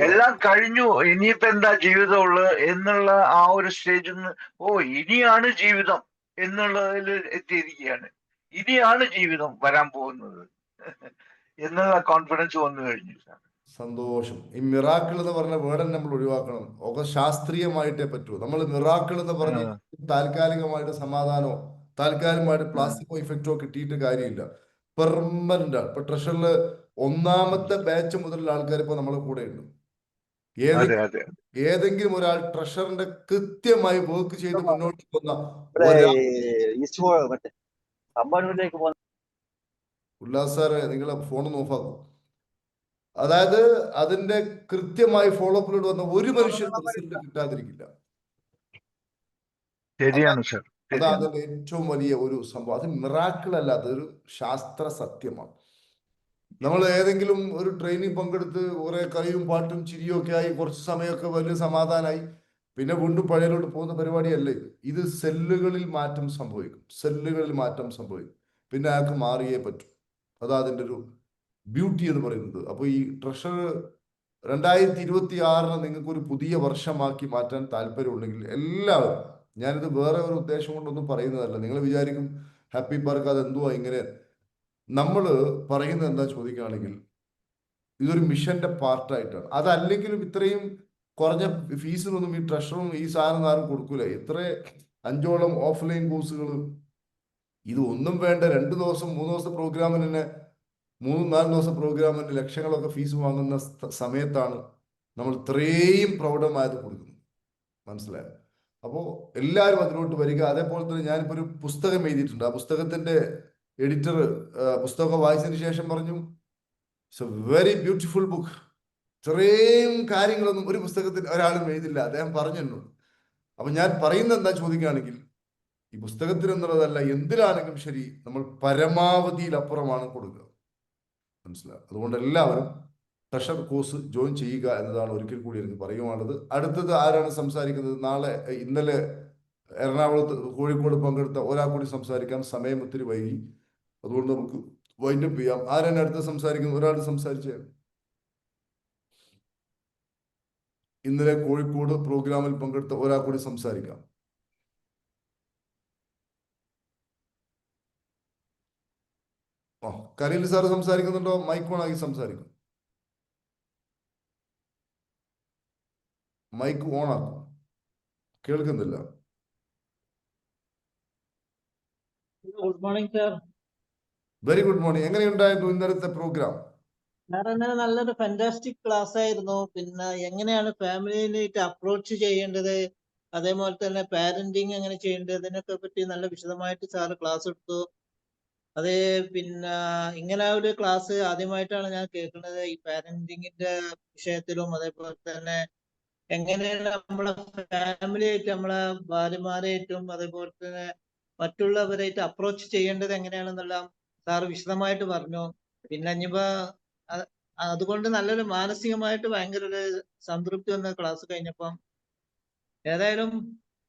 എല്ലാം കഴിഞ്ഞു. ഇനിയിപ്പോ എന്താ ജീവിതമുള്ളത് എന്നുള്ള ആ ഒരു സ്റ്റേജിൽ നിന്ന് ഓ ഇനിയാണ് ജീവിതം എന്നുള്ളതിൽ എത്തിയിരിക്കുകയാണ്. ഇനിയാണ് ജീവിതം വരാൻ പോകുന്നത്. എന്നുള്ള കോൺഫിഡൻസ് വന്നു കഴിഞ്ഞു സാർ സന്തോഷം. ഈ മിറാക്കിൾ എന്ന് പറഞ്ഞ വേർഡൻ നമ്മൾ ഒഴിവാക്കണം. ഒക്കെ ശാസ്ത്രീയമായിട്ടേ പറ്റൂ. നമ്മൾ മിറാക്കിൾ എന്ന് പറഞ്ഞ് താൽക്കാലികമായിട്ട് സമാധാനമോ താൽക്കാലികമായിട്ട് പ്ലാസ്റ്റിക്കോ ഇഫക്റ്റോ കിട്ടിയിട്ട് കാര്യമില്ല. പെർമനന്റ് ആണ്. ഇപ്പൊ ട്രഷറിൽ ഒന്നാമത്തെ ബാച്ച് മുതലുള്ള ആൾക്കാർ ഇപ്പൊ നമ്മളെ കൂടെ ഉണ്ട് ഏതെങ്കിലും ഒരാൾ ട്രഷറിന്റെ കൃത്യമായി വർക്ക് ചെയ്ത് മുന്നോട്ട് പോകുന്ന ഉല്ലാസ് സാറ് നിങ്ങളെ ഫോൺ ഓഫാക്കും അതായത് അതിന്റെ കൃത്യമായി ഫോളോ അപ്പിലൂടെ വന്ന ഒരു റിസൾട്ട് കിട്ടാതിരിക്കില്ല. ശരിയാണ് സർ അതാ അതിന്റെ ഏറ്റവും വലിയ ഒരു സംഭവം. അത് മിറാക്കിൾ അല്ല അതൊരു ശാസ്ത്ര സത്യമാണ്. നമ്മൾ ഏതെങ്കിലും ഒരു ട്രെയിനിങ് പങ്കെടുത്ത് കുറെ കളിയും പാട്ടും ചിരിയും ഒക്കെ ആയി കുറച്ച് സമയമൊക്കെ വലിയ സമാധാനമായി പിന്നെ വീണ്ടും പഴയലോട്ട് പോകുന്ന പരിപാടിയല്ല ഇത്? ഇത് സെല്ലുകളിൽ മാറ്റം സംഭവിക്കും. സെല്ലുകളിൽ മാറ്റം സംഭവിക്കും. പിന്നെ അയാൾക്ക് മാറിയേ പറ്റൂ. അതാ അതിന്റെ ഒരു ബ്യൂട്ടി എന്ന് പറയുന്നത്. അപ്പോൾ ഈ ട്രഷർ രണ്ടായിരത്തി ഇരുപത്തി ആറിന് നിങ്ങൾക്ക് ഒരു പുതിയ വർഷമാക്കി മാറ്റാൻ താല്പര്യമുണ്ടെങ്കിൽ എല്ലാവരും ഞാനിത് വേറെ ഒരു ഉദ്ദേശം കൊണ്ടൊന്നും പറയുന്നതല്ല. നിങ്ങൾ വിചാരിക്കും ഹാപ്പി ബർക്ക് അത് എന്തുവാ ഇങ്ങനെ? നമ്മൾ പറയുന്നത് എന്താ ചോദിക്കുകയാണെങ്കിൽ ഇതൊരു മിഷന്റെ പാർട്ടായിട്ടാണ്. അതല്ലെങ്കിലും ഇത്രയും കുറഞ്ഞ ഫീസിനൊന്നും ഈ ട്രഷറും ഈ സാധനം ആരും കൊടുക്കൂല. ഇത്ര അഞ്ചോളം ഓഫ്ലൈൻ കോഴ്സുകൾ ഇത് ഒന്നും വേണ്ട. രണ്ട് ദിവസം മൂന്ന് ദിവസത്തെ പ്രോഗ്രാമിന് തന്നെ മൂന്നും നാല് ദിവസം പ്രോഗ്രാമിന് ലക്ഷങ്ങളൊക്കെ ഫീസ് വാങ്ങുന്ന സമയത്താണ് നമ്മൾ ഇത്രയും പ്രൗഢമായത് കൊടുക്കുന്നത്. മനസ്സിലായോ? അപ്പോൾ എല്ലാവരും അതിലോട്ട് വരിക. അതേപോലെ തന്നെ ഞാനിപ്പോൾ ഒരു പുസ്തകം എഴുതിയിട്ടുണ്ട്. ആ പുസ്തകത്തിന്റെ എഡിറ്റർ പുസ്തകം വായിച്ചതിന് ശേഷം പറഞ്ഞു it's a very beautiful book ഇത്രയും കാര്യങ്ങളൊന്നും ഒരു പുസ്തകത്തിൽ ഒരാളും എഴുതില്ല. അദ്ദേഹം പറഞ്ഞു അപ്പൊ ഞാൻ പറയുന്നത് എന്താ ചോദിക്കുകയാണെങ്കിൽ ഈ പുസ്തകത്തിൽ എന്നുള്ളതല്ല എന്തിലാണെങ്കിലും ശരി നമ്മൾ പരമാവധിയിലപ്പുറമാണ് കൊടുക്കുക. മനസ്സിലാവും അതുകൊണ്ട് എല്ലാവരും ട്രഷർ കോഴ്സ് ജോയിൻ ചെയ്യുക എന്നതാണ് ഒരിക്കൽ കൂടി എനിക്ക് പറയുവാനുള്ളത്. അടുത്തത് ആരാണ് സംസാരിക്കുന്നത്? നാളെ ഇന്നലെ എറണാകുളത്ത് കോഴിക്കോട് പങ്കെടുത്ത ഒരാൾ കൂടി സംസാരിക്കാൻ സമയം ഒത്തിരി വൈകി. അതുകൊണ്ട് നമുക്ക് വൈൻഡപ്പ് ചെയ്യാം. ആരാണ് അടുത്ത് സംസാരിക്കുന്നത്? ഒരാൾ സംസാരിച്ചേ. ഇന്നലെ കോഴിക്കോട് പ്രോഗ്രാമിൽ പങ്കെടുത്ത ഒരാൾ കൂടി സംസാരിക്കാം. ആ കലീൽ സാർ സംസാരിക്കുന്നുണ്ടോ? മൈക്ക് ഓൺ ആക്കി സംസാരിക്കും. മൈക്ക് ഓൺ ആക്കും കേൾക്കുന്നില്ല good morning sir very good morning എങ്ങനെയുണ്ടായിരുന്നു ഇന്നലത്തെ പ്രോഗ്രാം സാർ ഇന്നലെ നല്ലൊരു ഫാന്റാസ്റ്റിക് ക്ലാസ് ആയിരുന്നു. പിന്നെ എങ്ങനെയാണ് ഫാമിലിയിലേക്ക് അപ്രോച്ച് ചെയ്യേണ്ടത്? അതേപോലെ തന്നെ പാരന്റിങ് എങ്ങനെ ചെയ്യേണ്ടത്? ഇതിനൊക്കെ പറ്റി നല്ല വിശദമായിട്ട് സാറ് ക്ലാസ് എടുത്തു. അത് പിന്നെ ഇങ്ങനെ ഒരു ക്ലാസ് ആദ്യമായിട്ടാണ് ഞാൻ കേൾക്കുന്നത്. ഈ പാരന്റിങ്ങിന്റെ വിഷയത്തിലും അതേപോലെ തന്നെ എങ്ങനെയാണ് നമ്മളെ ഫാമിലിയായിട്ട് നമ്മളെ ഭാര്യമാരായിട്ടും അതേപോലെ തന്നെ മറ്റുള്ളവരായിട്ട് അപ്രോച്ച് ചെയ്യേണ്ടത് എങ്ങനെയാണെന്നെല്ലാം സാർ വിശദമായിട്ട് പറഞ്ഞു. പിന്നെ ഇനിയിപ്പോ അതുകൊണ്ട് നല്ലൊരു മാനസികമായിട്ട് ഭയങ്കര ഒരു സംതൃപ്തി വന്ന ക്ലാസ് കഴിഞ്ഞപ്പം ഏതായാലും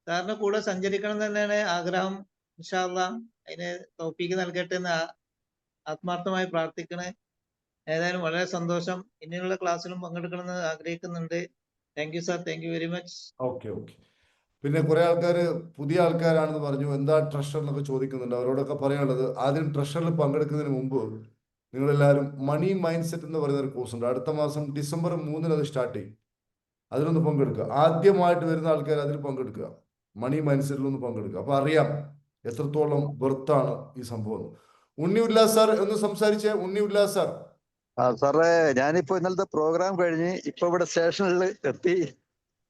സാറിന്റെ കൂടെ സഞ്ചരിക്കണം തന്നെയാണ് ആഗ്രഹം. ഇൻഷാല്ല അതിന് തോപ്പിക്ക് നൽകട്ടെ എന്ന് ആത്മാർത്ഥമായി പ്രാർത്ഥിക്കണേ. ഏതായാലും വളരെ സന്തോഷം. ഇനിയുള്ള ക്ലാസ്സിലും പങ്കെടുക്കണമെന്ന് ആഗ്രഹിക്കുന്നുണ്ട്. Thank you sir thank you very much okay okay പിന്നെ കുറെ ആൾക്കാർ പുതിയ ആൾക്കാരാണെന്ന് പറഞ്ഞു. എന്താ ട്രഷർ എന്നൊക്കെ ചോദിക്കുന്നുണ്ട്. അവരോടൊക്കെ പറയാനുള്ളത് ആദ്യം ട്രഷറിൽ പങ്കെടുക്കുന്നതിന് മുമ്പ് നിങ്ങളെല്ലാവരും മണി മൈൻഡ് സെറ്റ് എന്ന് പറയുന്ന ഒരു കോഴ്സ് ഉണ്ട്. അടുത്ത മാസം ഡിസംബർ മൂന്നിന് അത് സ്റ്റാർട്ട് ചെയ്യും. അതിലൊന്ന് പങ്കെടുക്കുക. ആദ്യമായിട്ട് വരുന്ന ആൾക്കാർ അതിൽ പങ്കെടുക്കുക. മണി മൈൻഡ് സെറ്റിൽ ഒന്ന് പങ്കെടുക്കുക. അപ്പൊ അറിയാം എത്രത്തോളം വെർത്താണ് ഈ സംഭവം എന്ന്. ഉണ്ണി ഉല്ലാസ് സാർ ഒന്ന് സംസാരിച്ചേ ഉണ്ണി ഉല്ലാസ് സാർ. ആ സാറേ ഞാനിപ്പോ ഇന്നലത്തെ പ്രോഗ്രാം കഴിഞ്ഞ് ഇപ്പൊ ഇവിടെ സ്റ്റേഷനിൽ എത്തി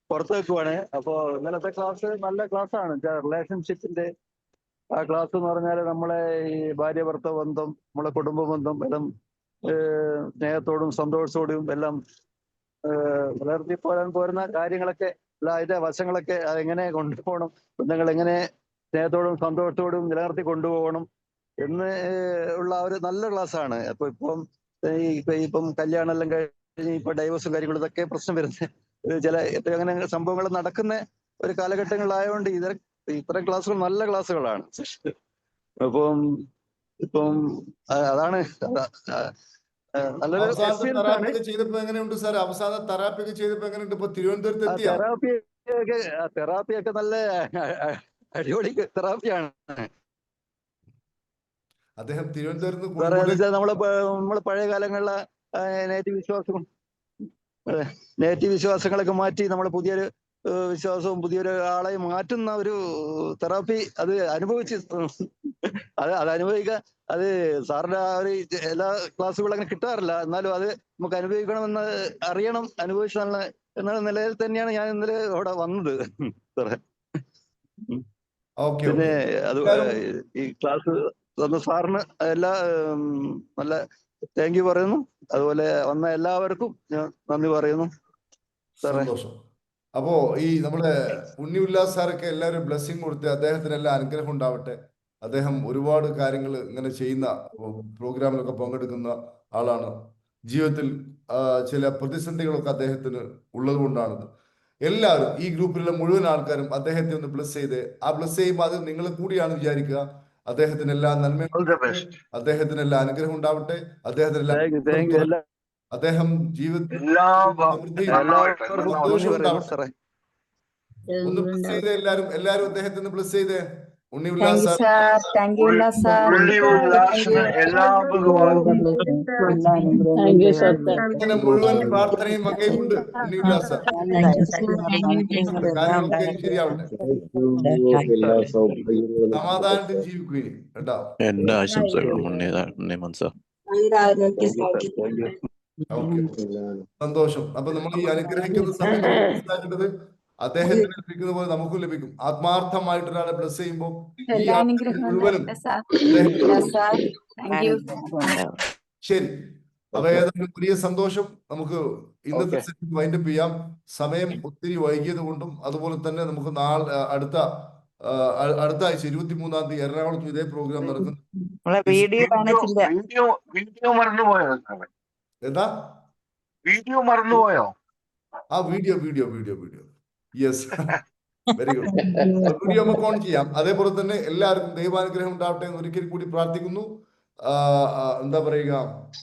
പുറത്ത് വെക്കുവാണ് അപ്പോ ഇന്നലത്തെ ക്ലാസ് നല്ല ക്ലാസ് ആണ്. റിലേഷൻഷിപ്പിന്റെ ആ ക്ലാസ് എന്ന് പറഞ്ഞാൽ നമ്മളെ ഈ ഭാര്യ ഭർത്ത ബന്ധം നമ്മളെ കുടുംബ ബന്ധം എല്ലാം സ്നേഹത്തോടും സന്തോഷത്തോടും എല്ലാം വളർത്തി പോരാൻ പോരുന്ന കാര്യങ്ങളൊക്കെ അല്ല അതിന്റെ വശങ്ങളൊക്കെ അതെങ്ങനെ കൊണ്ടുപോകണം ബന്ധങ്ങൾ എങ്ങനെ സ്നേഹത്തോടും സന്തോഷത്തോടും നിലനിർത്തി കൊണ്ടുപോകണം എന്ന് ഉള്ള ഒരു നല്ല ക്ലാസ് ആണ് അപ്പൊ ഇപ്പം ഇപ്പം കല്യാണം എല്ലാം കഴിഞ്ഞ് ഇപ്പൊ ഡൈവേഴ്സും കാര്യങ്ങളും ഇതൊക്കെ പ്രശ്നം വരുന്ന ചില അങ്ങനെ സംഭവങ്ങൾ നടക്കുന്ന ഒരു കാലഘട്ടങ്ങളിലായതുകൊണ്ട് ഇതര ഇത്തരം ക്ലാസ്സുകൾ നല്ല ക്ലാസ്സുകളാണ്. അപ്പം ഇപ്പം അതാണ് എങ്ങനെയുണ്ട് സാർ അവസാന തെറാപ്പി ഒക്കെ ചെയ്തപ്പോ എങ്ങനെയുണ്ട്? ഇപ്പൊ തിരുവനന്തപുരത്ത് തെറാപ്പി ഒക്കെ തെറാപ്പി ഒക്കെ നല്ല അടിപൊളി തെറാപ്പിയാണ് അദ്ദേഹം തിരുവനന്തപുരത്ത് നമ്മൾ നമ്മൾ പഴയ കാലങ്ങളിലെ നേറ്റീവ് വിശ്വാസവും നേറ്റീവ് വിശ്വാസങ്ങളൊക്കെ മാറ്റി നമ്മൾ പുതിയൊരു വിശ്വാസവും പുതിയൊരു ആളെ മാറ്റുന്ന ഒരു തെറാപ്പി അത് അനുഭവിച്ച് അത് അത് അനുഭവിക്കാൻ അത് സാറിന്റെ ആ ഒരു എല്ലാ ക്ലാസ്സുകളും അങ്ങനെ കിട്ടാറില്ല. എന്നാലും അത് നമുക്ക് അനുഭവിക്കണമെന്ന് അറിയണം അനുഭവിച്ചാണ് എന്ന നിലയിൽ തന്നെയാണ് ഞാൻ ഇന്നലെ അവിടെ വന്നത്. സാറേ. പിന്നെ അത് ഈ ക്ലാസ് തന്ന സാറിന് എല്ലാ നല്ല താങ്ക് യു പറയുന്നു. അതുപോലെ വന്ന എല്ലാവർക്കും ഞാൻ നന്ദി പറയുന്നു. സാറേ. സന്തോഷം. അപ്പോ ഈ നമ്മുടെ ഉണ്ണി ഉല്ലാസ് സാറൊക്കെ എല്ലാവരും ബ്ലെസ്സിങ് കൊടുത്ത് അദ്ദേഹത്തിന് എല്ലാം അനുഗ്രഹം ഉണ്ടാവട്ടെ. അദ്ദേഹം ഒരുപാട് കാര്യങ്ങൾ ഇങ്ങനെ ചെയ്യുന്ന പ്രോഗ്രാമിലൊക്കെ പങ്കെടുക്കുന്ന ആളാണ്. ജീവിതത്തിൽ ചില പ്രതിസന്ധികളൊക്കെ അദ്ദേഹത്തിന് ഉള്ളത് കൊണ്ടാണിത് എല്ലാവരും ഈ ഗ്രൂപ്പിലുള്ള മുഴുവൻ ആൾക്കാരും അദ്ദേഹത്തെ ഒന്ന് ബ്ലസ് ചെയ്ത് ആ ബ്ലസ് ചെയ്യുമ്പോൾ അത് നിങ്ങൾ കൂടിയാണ് വിചാരിക്കുക. അദ്ദേഹത്തിന് എല്ലാ നന്മയും അദ്ദേഹത്തിന് എല്ലാ അനുഗ്രഹം ഉണ്ടാവട്ടെ. അദ്ദേഹത്തിന് എല്ലാ അദ്ദേഹം ജീവിതത്തിൽ എല്ലാ ഭ- സമൃദ്ധിയും നന്നാവട്ടെ എല്ലാവർക്കും നന്നാവട്ടെ നന്ദി പറയുന്നു ഉണ്ടാവട്ടെ. ഒന്ന് ബ്ലസ് ചെയ്തേ എല്ലാരും എല്ലാരും അദ്ദേഹത്തിന് ബ്ലസ് ചെയ്തേ. ഇങ്ങനെ മുഴുവൻ പ്രാർത്ഥനയും വകയുണ്ട് ഉണ്ണി ഉല്ലാസ് സാർ. കാര്യങ്ങളൊക്കെ ശരിയാവട്ടെ. സമാധാനത്തിൽ ജീവിക്കുകയും കേട്ടോ. എല്ലാ ആശംസകളും സന്തോഷം. അപ്പൊ നമ്മൾ ഈ അനുഗ്രഹിക്കുന്ന സമയം നമ്മൾ മനസ്സിലാക്കേണ്ടത് അദ്ദേഹത്തിന് ലഭിക്കുന്ന പോലെ നമുക്കും ലഭിക്കും. ആത്മാർത്ഥമായിട്ട് ഒരാളെ ബ്ലസ് ചെയ്യുമ്പോൾ മുഴുവനും ശരി. അപ്പൊ ഏതെങ്കിലും വലിയ സന്തോഷം. നമുക്ക് ഇന്നത്തെ. സെഷൻ വൈൻഡപ്പ് ചെയ്യാം. സമയം ഒത്തിരി വൈകിയത് കൊണ്ടും അതുപോലെ തന്നെ നമുക്ക് നാളെ അടുത്ത അടുത്ത ആഴ്ച ഇരുപത്തി മൂന്നാം തീയതി എറണാകുളത്തും ഇതേ പ്രോഗ്രാം നടക്കുന്നു എന്താ? വീഡിയോ മറന്നുപോയോ? ആ video video video video yes very good കൂടി നമുക്ക് ഓൺ ചെയ്യാം. അതേപോലെ തന്നെ എല്ലാവർക്കും ദൈവാനുഗ്രഹം ഉണ്ടാവട്ടെ എന്ന് ഒരിക്കൽ കൂടി പ്രാർത്ഥിക്കുന്നു. എന്താ പറയുക?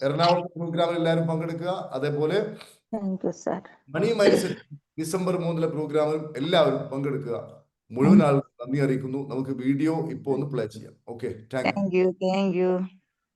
എറണാകുളം പ്രോഗ്രാമിൽ എല്ലാവരും പങ്കെടുക്കുക. അതേപോലെ മണി മൈൻഡ് ഡിസംബർ മൂന്നിലെ പ്രോഗ്രാമിലും എല്ലാവരും പങ്കെടുക്കുക. മുഴുവൻ ആൾക്കും നന്ദി അറിയിക്കുന്നു. നമുക്ക് വീഡിയോ ഇപ്പോ ഒന്ന് പ്ലേ ചെയ്യാം. Okay thank you thank you